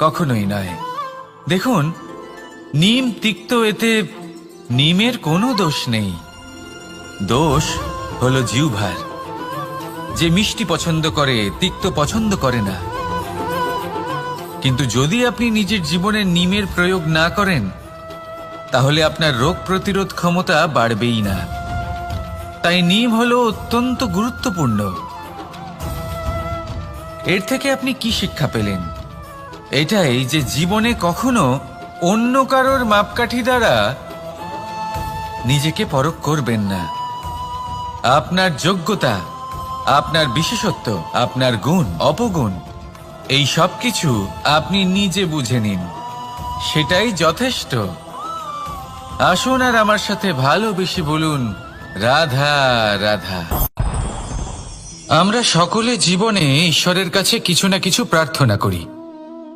কখনোই নয় দেখুন, নিম তিক্ত এতে নিমের কোনো দোষ নেই। দোষ হলো জিউভার যে মিষ্টি পছন্দ করে, তিক্ত পছন্দ করে না। কিন্তু যদি আপনি নিজের জীবনে নিমের প্রয়োগ না করেন, তাহলে আপনার রোগ প্রতিরোধ ক্ষমতা বাড়বেই না। তাই নিম হলো অত্যন্ত গুরুত্বপূর্ণ। এর থেকে আপনি কি শিক্ষা পেলেন? এটাই যে জীবনে কখনো অন্য কারোর মাপকাঠি দ্বারা নিজেকে পরখ করবেন না। আপনার যোগ্যতা, আপনার বিশেষত্ব, আপনার গুণ, অপগুণ, এই সব কিছু আপনি নিজে বুঝে নিন। সেটাই যথেষ্ট। আসুন আর আমার সাথে ভালোবেসে বলুন, রাধা রাধা। আমরা সকলে জীবনে ঈশ্বরের কাছে কিছু না কিছু প্রার্থনা করি।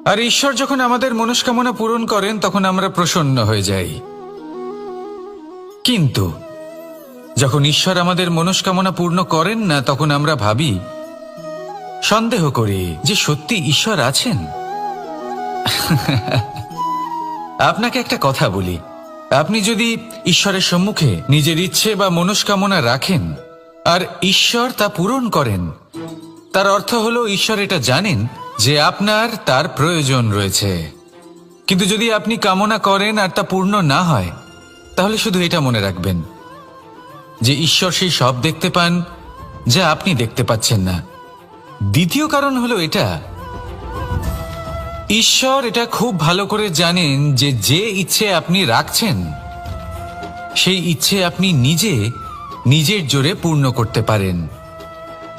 আর ঈশ্বর যখন আমাদের মনস্কামনা পূরণ করেন, তখন আমরা প্রসন্ন হয়ে যাই। কিন্তু, যখন ঈশ্বর আমাদের মনস্কামনা পূর্ণ করেন না, তখন আমরা ভাবি, সন্দেহ করি যে সত্যি ঈশ্বর আছেন? আপনাকে একটা কথা বলি। আপনি যদি ঈশ্বরের সম্মুখে নিজের ইচ্ছে বা মনস্কামনা রাখেন, আর ঈশ্বর তা পূরণ করেন, তার অর্থ হলো ঈশ্বর এটা জানেন যে আপনার তার প্রয়োজন রয়েছে। কিন্তু যদি আপনি কামনা করেন আর তা পূর্ণ না হয়, তাহলে শুধু এটা মনে রাখবেন, যে ঈশ্বর সেই সব দেখতে পান যা আপনি দেখতে পাচ্ছেন না। দ্বিতীয় কারণ হলো এটা, ঈশ্বর এটা খুব ভালো করে জানেন যে যে ইচ্ছে আপনি রাখছেন, সেই ইচ্ছে আপনি নিজে, নিজের জোরে পূর্ণ করতে পারেন।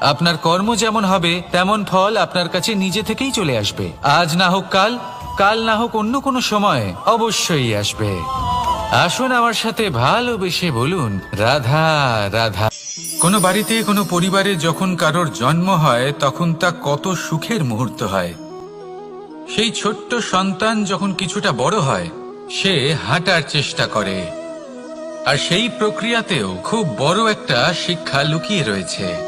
আপনার কর্ম যেমন হবে, তেমন ফল আপনার কাছে নিজে থেকেই চলে আসবে। আজ না হোক কাল কাল না হোক অন্য কোনো সময় অবশ্যই আসবে। আসুন আমার সাথে ভালোবেসে বলুন, রাধা রাধা। কোনো বাড়িতে, কোনো পরিবারে যখন কারোর জন্ম হয়, তখন তা কত সুখের মুহূর্ত হয়। সেই ছোট্ট সন্তান যখন কিছুটা বড় হয়, সে হাঁটার চেষ্টা করে। আর সেই প্রক্রিয়াতেও খুব বড় একটা শিক্ষা লুকিয়ে রয়েছে।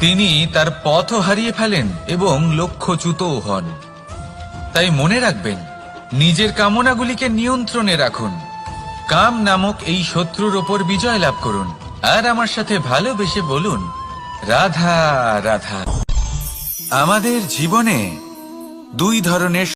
তিনি তার পথও হারিয়ে ফেলেন এবং লক্ষ্যচ্যুতও হন। তাই মনে রাখবেন, নিজের কামনাগুলিকে নিয়ন্ত্রণে রাখুন। কাম নামক এই শত্রুর ওপর বিজয় লাভ করুন। আর আমার সাথে ভালোবেসে বলুন, রাধা রাধা। আমাদের জীবনে দুই ধরনের